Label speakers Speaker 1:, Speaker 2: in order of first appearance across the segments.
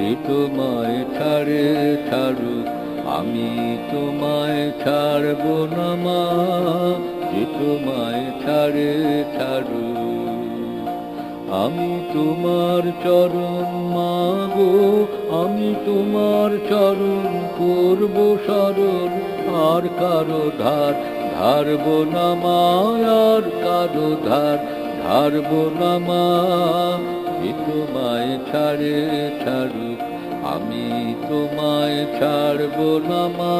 Speaker 1: যে তোমায় ছাড়ে ছাড়ুক, আমি তোমায় ছাড়ব না মা, যে তোমায় ছাড়ে ছাড়ুক। আমি তোমার চরণ মাগো, আমি তোমার চরণ করব স্মরণ আর কারও ধার ধারব না মা, আর কারও ধার ধারব না মা তোমায় ছাড়ে ছাড়ুক। আমি তোমায় ছাড়ব না, মা।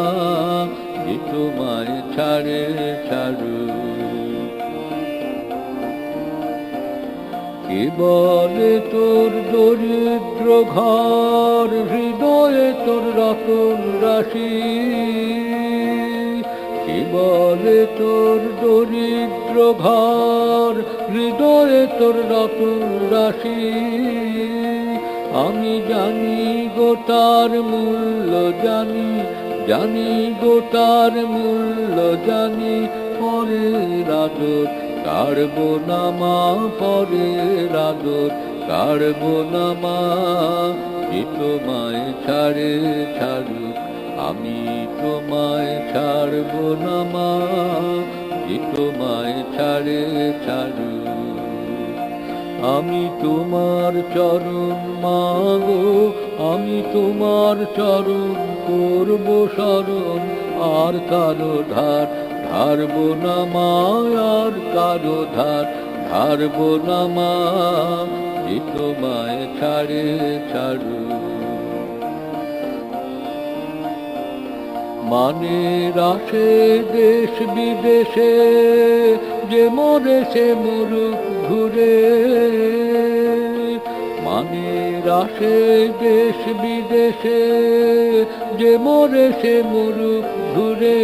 Speaker 1: যে তোমায় ছাড়ে ছাড়ুক কে বলে তোর দরিদ্র ঘর, হৃদয়ে তোর রতন রাশি। কে বলে তোর দরিদ্র ঘর, হৃদয়ে তোর রতন রাশি। আমি জানি গোটার মূল্য জানি জানি গোটার মূল্য জানি পরে রাজত কারব না পরে রাজত কারব না মা। যে তোমায় ছাড়ে ছাড়ুক, আমি তোমায় ছাড়ব না মা। যে তোমায় ছাড়ে ছাড়ুক। আমি তোমার চরণ মাগো, আমি তোমার চরণ করব স্মরণ আর কারও ধার ধারব না মা, আর কারও ধার ধারব না মা। তোমায় ছাড়ে ছাড়ু। মানে রাশে দেশ বিদেশে, যে মরে সে মরুক ঘুরে মানে রাশে দেশ বিদেশে, যে মরে সে মরুক ঘুরে।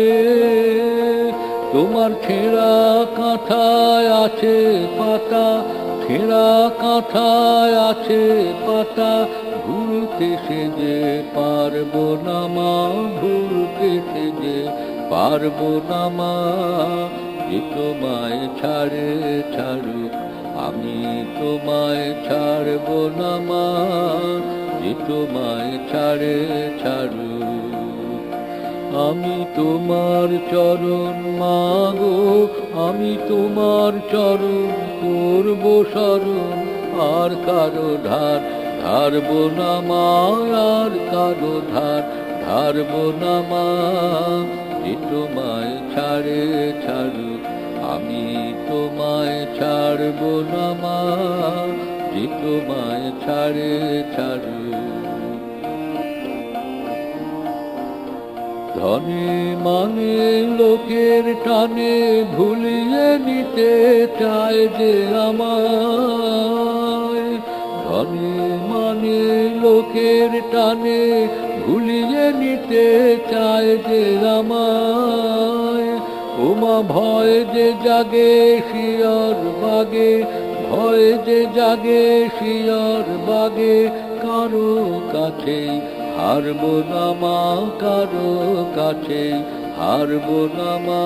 Speaker 1: তোমার ছেঁড়া কাঁথায় আছে পাতা, ছেঁড়া কাঁথায় আছে পাতা ভুলতে সে যে পারব না মা ভুলতে সে যে পারব না মা তোমায় ছাড়ে ছাড়ুক আমি তোমায় ছাড়বো না মা, যে তোমায় ছাড়ে ছাড়ু আমি তোমার চরণ মাগো, আমি তোমার চরণ করব স্মরণ। আর কারও ধার ধারব না মা, আর কারও ধার ধারব না মা, যে তোমায় ছাড়ে ছাড়ুক। আমি তোমায় ছাড়ব না মা, যে তোমায় ছাড়ে ছাড়ুক ধনে মানে লোকের টানে ভুলিয়ে নিতে চায় যে আমায়। ধনে মানে লোকের টানে ভুলিয়ে নিতে চায় যে আমায়। ওমা ভয় যে জাগে শিয়র বাগে, ভয় যে জাগে শিয়র বাগে, কারও কাছে হারব না মা, কারও কাছে হারব না মা।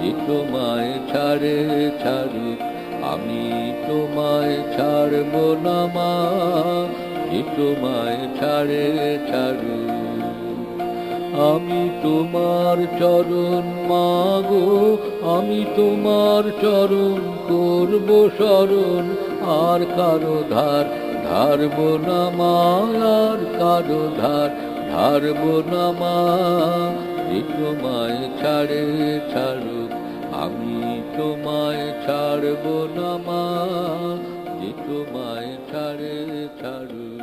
Speaker 1: যে তোমায় ছাড়ে ছাড়ুক, আমি তোমায় ছাড়ব না মা। যে তোমায় ছাড়ে ছাড়ুক আমি তোমার চরণ মাগো, আমি তোমার চরণ করব স্মরণ আর কারও ধার ধারব না মা, আর কারও ধার ধারব না মা। তোমায় ছাড়ে ছাড়ুক, আমি তোমায় ছাড়ব না মা। তোমায় ছাড়ে ছাড়ুক।